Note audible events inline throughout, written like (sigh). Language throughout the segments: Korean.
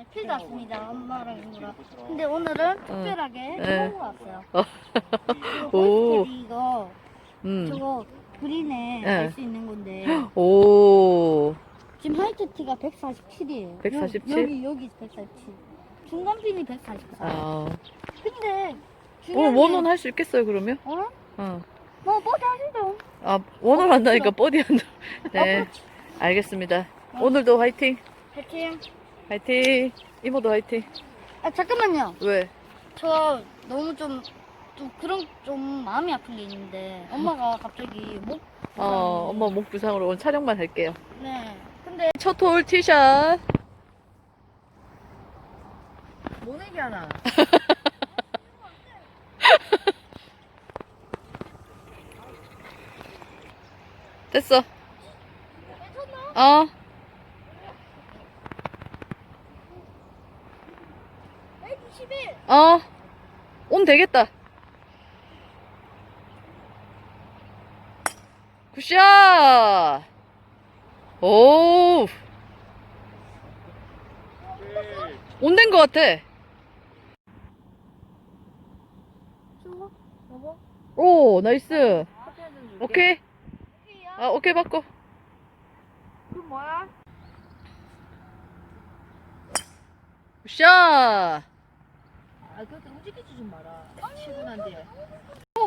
네, 필드 왔습니다. 엄마랑 이모랑. 근데 오늘은 특별하게 네. 먹으러 왔어요. 오. 오. 이거 음. 저거 그린에 네. 갈 수 있는 건데 오. 지금 화이트 티가 147이에요. 147? 여기 여기 147. 중간 핀이 144. 아. 근데 오늘 중요한 원원 게- 할 수 있겠어요, 그러면? 어? 어. 뭐 뭐지 하시죠? 아, 원원 한다니까 버디 한다. 네. 알겠습니다. 오늘도 화이팅. 파이팅. 화이팅. 이모도 화이팅. 아 잠깐만요. 왜? 저 너무 좀, 좀 그런 좀 마음이 아픈 게 있는데 엄마가 갑자기 목 어, 엄마 목 부상으로 오늘 촬영만 할게요. 네. 근데 첫 홀 티샷. 모내기 하나. (laughs) 됐어. 괜찮나? 어. 121. 어. 온 되겠다. 굿샷! 오! 온된 것 같아. 오, 나이스. 오케이. 아, 오케이, 바꿔. 그 뭐야? 굿샷! 아, 그렇게 움직이지 좀 마라. 난 뒤에.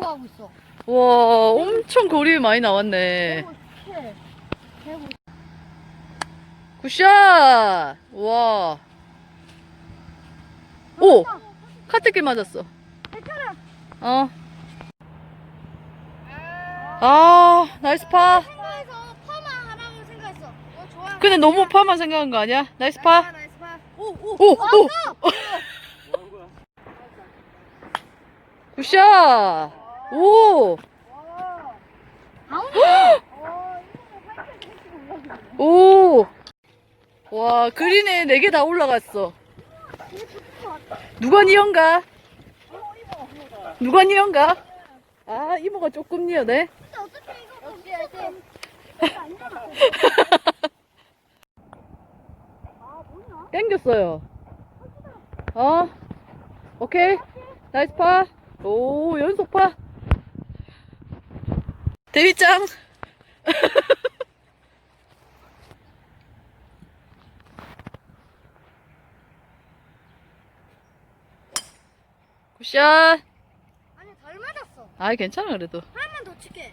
가고 있어. 와, 엄청 거리 많이 나왔네. 157. 150. 굿샷! 와. 오! 카트길 맞았어. 괜찮아. 어. 아, 나이스 파. 생각해서 파마 하라고 생각했어. 어 좋아. 근데 너무 파만 생각한 거 아니야? 나이스 파. 나이스 파. 오 오. 오, 오. 굿샷. 오. 오. 와, 그린에 네 개 다 올라갔어. 누가 니언가? 누가 니언가? 아, 이모가 조금 니어네. (laughs) 땡겼어요. 어? 오케이. 나이스 파. 오, 연속 파. 데뷔짱. 굿샷. 아니 덜 맞았어. 아, 괜찮아, 그래도. 하나만 더 칠게.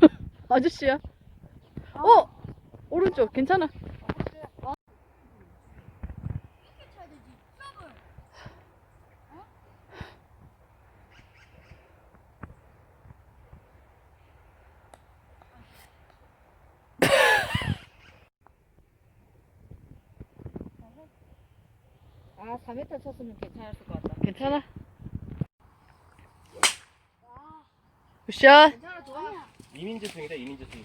(laughs) 아저씨야. 어! 오른쪽, 괜찮아. 이렇게 쳐야 되지. 서브. 아, 4m 쳤으면 괜찮았을 것 같다. 괜찮아. 굿샷. 괜찮아, 좋아. 이민재 승이다 이민재 승.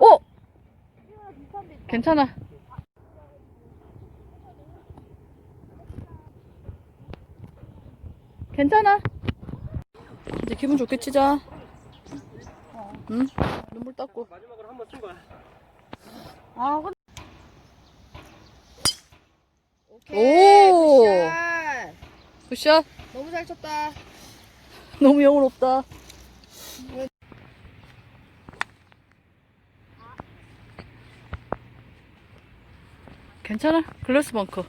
오! 괜찮아. 괜찮아. 이제 기분 좋게 치자. 응? 눈물 닦고. 마지막으로 한번 친 거야. 아 근데 오케이. 오! 굿샷. 굿샷. 너무 잘 쳤다. 너무 영혼 없다. 괜찮아. 글래스 벙커.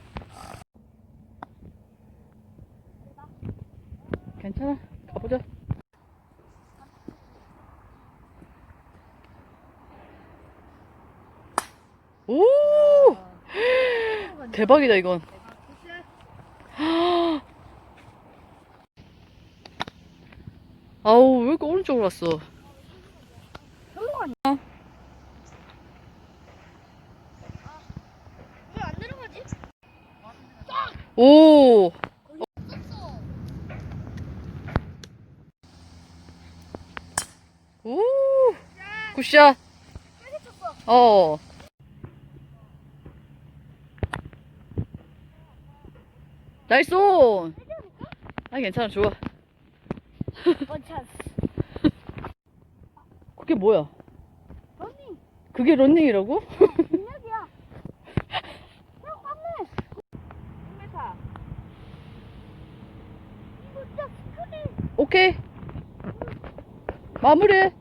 괜찮아. 가보자. 오! 대박이다, 이건. 아우, 왜 이렇게 오른쪽으로 왔어? 오! 굿샷! 쳤어. 나이스 온! 아, 괜찮아, 좋아. (laughs) 찬스. 그게 뭐야? 러닝 그게 런닝이라고? 능력이야. (laughs) 야, 맞네. 힘내사. 이거 진짜 스크린. 오케이. 마무리해.